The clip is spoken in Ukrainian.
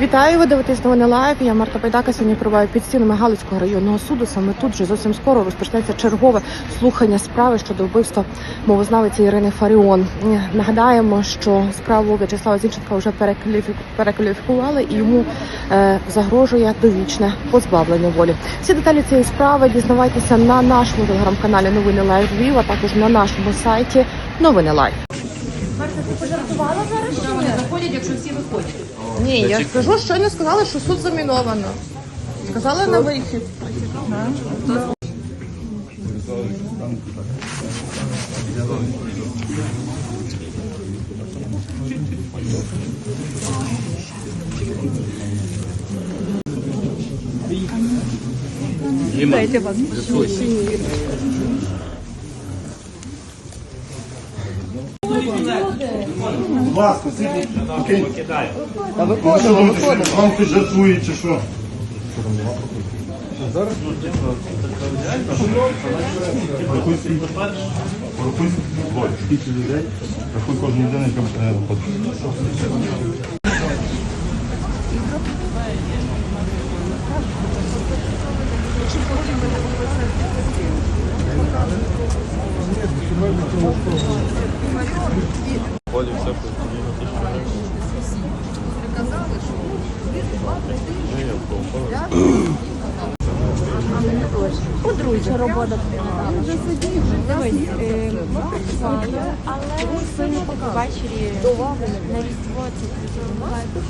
Вітаю, ви дивитесь новини лайв. Я Марта Пайдака. Сьогодні прибуваю під стінами Галицького районного суду. Саме тут вже зовсім скоро розпочнеться чергове слухання справи щодо вбивства мовознавиці Ірини Фаріон. Нагадаємо, що справу В'ячеслава Зінченка вже перекваліфі- перекваліфікували і йому е, загрожує довічне позбавлення волі. Всі деталі цієї справи дізнавайтеся на нашому телеграм-каналі Новини Лайв Львів, а також на нашому сайті Новини Лайв. Заходять, якщо всі виходять. Ні, я скажу, що не сказали, що суд заміновано. Сказали на вихід. Будь ласка, сидіть. Окей. Та виходимо, виходимо. Вам хтось жартує чи що? Рахуй свій. Рахуй двоє. Скільки людей? Рахуй кожну людину, яка е, виходить. Але сьогодні ввечері на різдво це